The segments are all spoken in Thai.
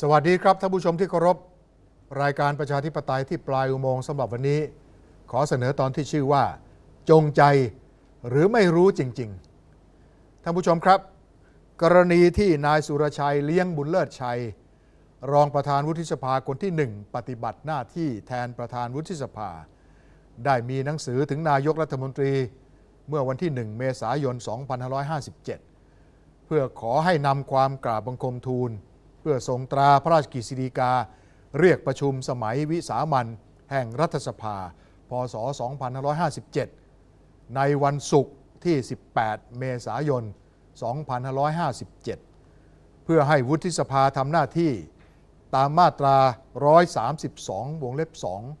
สวัสดีครับท่านผู้ชมที่เคารพรายการประชาธิปไตยที่ปลายอุโมงค์สำหรับวันนี้ ขอเสนอตอนที่ชื่อว่า จงใจหรือไม่รู้จริง ๆ ท่านผู้ชมครับ กรณีที่นายสุรชัยเลี้ยงบุญเลิศชัย รองประธานวุฒิสภาคนที่หนึ่งปฏิบัติหน้าที่แทนประธานวุฒิสภา ได้มีหนังสือถึงนายกรัฐมนตรีเมื่อวันที่1เมษายน 2557 เพื่อขอให้นำความกราบบังคมทูล พื่อทรงตราพระราชกฤษฎีกา เรียกประชุมสมัยวิสามันแห่งรัฐสภา พศ 2557 ในวันศุกร์ที่ 18 เมษายน 2557 เพื่อให้วุฒิสภาทำหน้าที่ตามมาตรา 132 วงเล็บ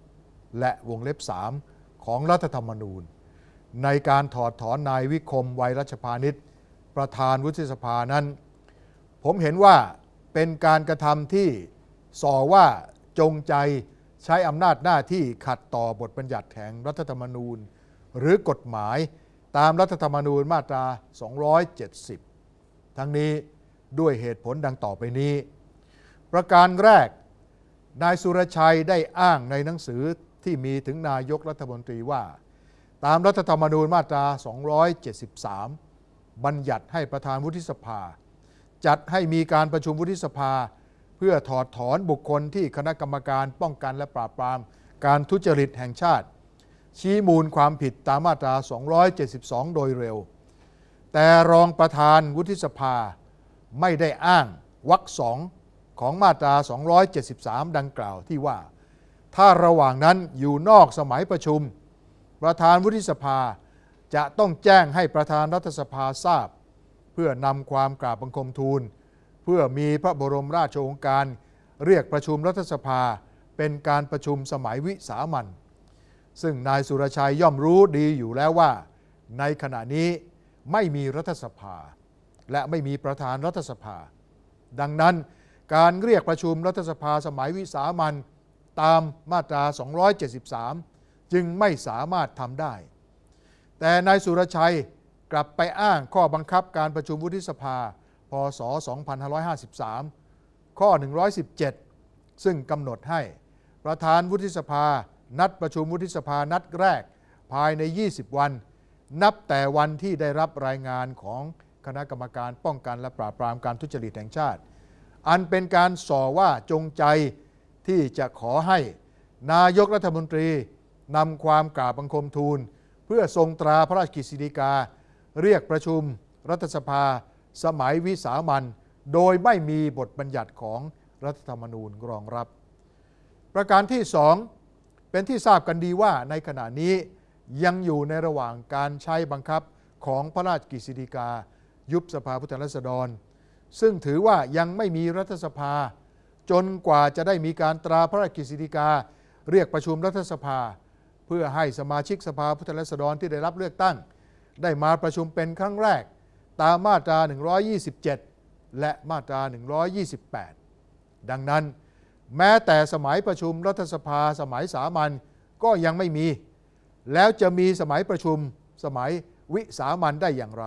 2 และวงเล็บ 3 ของรัฐธรรมนูญ ในการถอดถอนนายวิคมไวรัชพานิชประธานวุฒิสภานั้น ผมเห็นว่า เป็นการกระทำที่ส่อว่าจงใจใช้อำนาจหน้าที่ขัดต่อบทบัญญัติแห่งรัฐธรรมนูญ หรือกฎหมายตามรัฐธรรมนูญมาตรา 270 ทั้งนี้ด้วยเหตุผลดังต่อไปนี้ ประการแรก นายสุรชัยได้อ้างในหนังสือที่มีถึงนายกรัฐมนตรีว่า ตามรัฐธรรมนูญมาตรา 273 บัญญัติให้ประธานวุฒิสภา จัดให้มีการประชุมวุฒิสภา เพื่อถอดถอนบุคคลที่คณะกรรมการป้องกันและปราบปราม การทุจริตแห่งชาติ ชี้มูลความผิดตามมาตรา 272 โดยเร็ว แต่รองประธานวุฒิสภาไม่ได้อ้างวรรคสองของมาตรา 273 ดังกล่าวที่ว่า ถ้าระหว่างนั้นอยู่นอกสมัยประชุม ประธานวุฒิสภาจะต้องแจ้งให้ประธานรัฐสภาทราบ เพื่อนำความกราบบังคมทูล เพื่อมีพระบรมราชโองการ เรียกประชุมรัฐสภา เป็นการประชุมสมัยวิสามันซึ่งนายสุรชัยย่อมรู้ดีอยู่แล้วว่า ในขณะนี้ไม่มีรัฐสภา และไม่มีประธานรัฐสภา ดังนั้นการเรียกประชุมรัฐสภาสมัยวิสามันตามมาตรา 273 จึงไม่สามารถทำได้ แต่นายสุรชัย กลับไปอ้างข้อบังคับการประชุมวุฒิสภา พศ 2553 ข้อ 117 ซึ่งกำหนดให้ ประธานวุฒิสภา นัดประชุมวุฒิสภานัดแรก ภายใน 20 วัน นับแต่วันที่ได้รับรายงานของคณะกรรมการป้องกันและปราบปรามการทุจริตแห่งชาติ อันเป็นการส่อว่าจงใจที่จะขอให้นายกรัฐมนตรีนำความกราบบังคมทูล เพื่อทรงตราพระราชกฤษฎีกา เรียกประชุมรัฐสภา สมัยวิสามันโดยไม่มีบทบัญญัติของรัฐธรรมนูญรองรับ ประการที่สองเป็นที่ทราบกันดีว่าในขณะนี้ยังอยู่ในระหว่างการใช้บังคับของพระราชกฤษฎีกา ยุบสภาผู้แทนราษฎร ซึ่งถือว่ายังไม่มีรัฐสภา จนกว่าจะได้มีการตราพระราชกฤษฎีกา เรียกประชุมรัฐสภา เพื่อให้สมาชิกสภาผู้แทนราษฎรที่ได้รับเลือกตั้ง ได้มาประชุมเป็นครั้งแรก ตามมาตรา 127 และมาตรา 128 ดังนั้น แม้แต่สมัยประชุมรัฐสภาสมัยสามัญก็ยังไม่มี แล้วจะมีสมัยประชุมสมัยวิสามันได้อย่างไร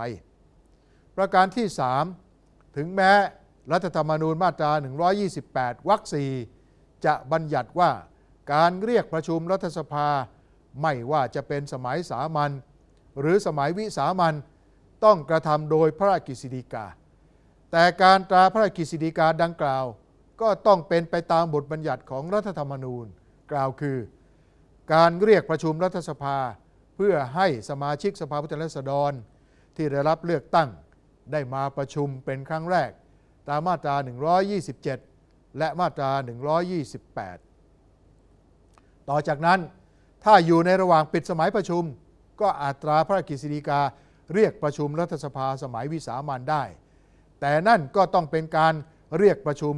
ประการที่ 3 ถึงแม้รัฐธรรมนูญมาตรา 128 วรรคสีจะบัญญัติว่าการเรียกประชุมรัฐสภา ไม่ว่าจะเป็นสมัยสามัญ หรือสมัยวิสามันต้องกระทำโดยพระราชกฤษฎีกา แต่การตราพระราชกฤษฎีกาดังกล่าว ก็ต้องเป็นไปตามบทบัญญัติของรัฐธรรมนูญ กล่าวคือ การเรียกประชุมรัฐสภา เพื่อให้สมาชิกสภาผู้แทนราษฎร ที่ได้รับเลือกตั้งได้มาประชุมเป็นครั้งแรก ตามมาตรา 127 และมาตรา 128 ต่อจากนั้นถ้าอยู่ในระหว่างปิดสมัยประชุม ก็อาตราพระราชกฤษฎีกาเรียกประชุมรัฐสภาสมัยวิสามันได้ แต่นั่นก็ต้องเป็นการเรียกประชุม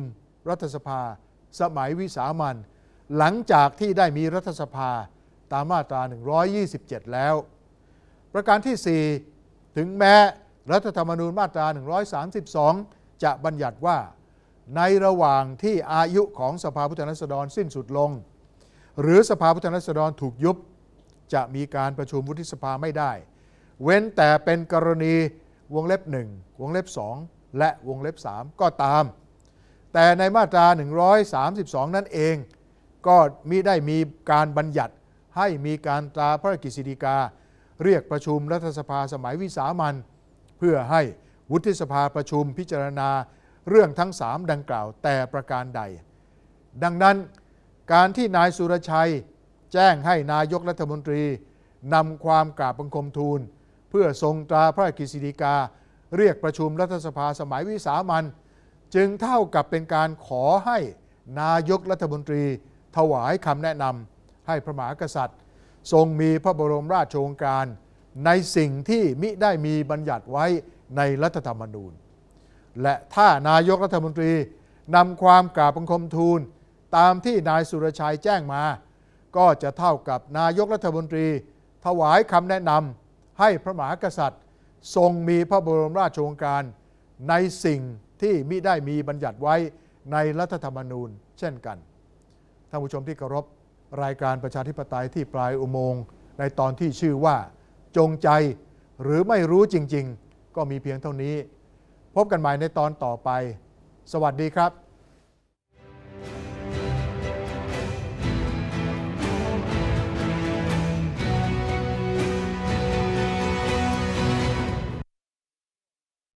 รัฐสภาสมัยวิสามันหลังจากที่ได้มีรัฐสภาตามมาตรา 127 แล้ว ประการที่ 4 ถึงแม้รัฐธรรมนูญมาตรา 132 จะบัญญัติว่า ในระหว่างที่อายุของสภาผู้แทนราษฎรสิ้นสุดลง หรือสภาผู้แทนราษฎรถูกยุบ จะมีการประชุมวุฒิสภาไม่ได้ เว้นแต่เป็นกรณีวงเล็บ 1 วงเล็บ 2 และวงเล็บ 3 ก็ตาม แต่ในมาตรา 132 นั่นเอง ก็มิได้มีการบัญญัติให้มีการตราพระราชกฤษฎีกา เรียกประชุมรัฐสภาสมัยวิสามันเพื่อให้วุฒิสภาประชุมพิจารณาเรื่องทั้งสามดังกล่าวแต่ประการใด ดังนั้นการที่นายสุรชัย แจ้งให้นายกรัฐมนตรีนำความกราบบังคมทูล เพื่อทรงตราพระราชกฤษฎีกา เรียกประชุมรัฐสภาสมัยวิสามันจึงเท่ากับเป็นการขอให้นายกรัฐมนตรี ถวายคำแนะนำให้พระมหากษัตริย์ ทรงมีพระบรมราชโองการ ในสิ่งที่มิได้มีบัญญัติไว้ในรัฐธรรมนูญ และถ้านายกรัฐมนตรีนำความกราบบังคมทูล ตามที่นายสุรชัยแจ้งมา ก็จะเท่ากับนายกรัฐมนตรี ถวายคำแนะนำให้พระมหากษัตริย์ ทรงมีพระบรมราชโองการ ในสิ่งที่มิได้มีบัญญัติไว้ในรัฐธรรมนูญ เช่นกัน ท่านผู้ชมที่เคารพรายการประชาธิปไตยที่ปลายอุโมงค์ในตอนที่ชื่อว่า จงใจหรือไม่รู้จริง ๆ ก็มีเพียงเท่านี้ พบกันใหม่ในตอนต่อไป สวัสดีครับ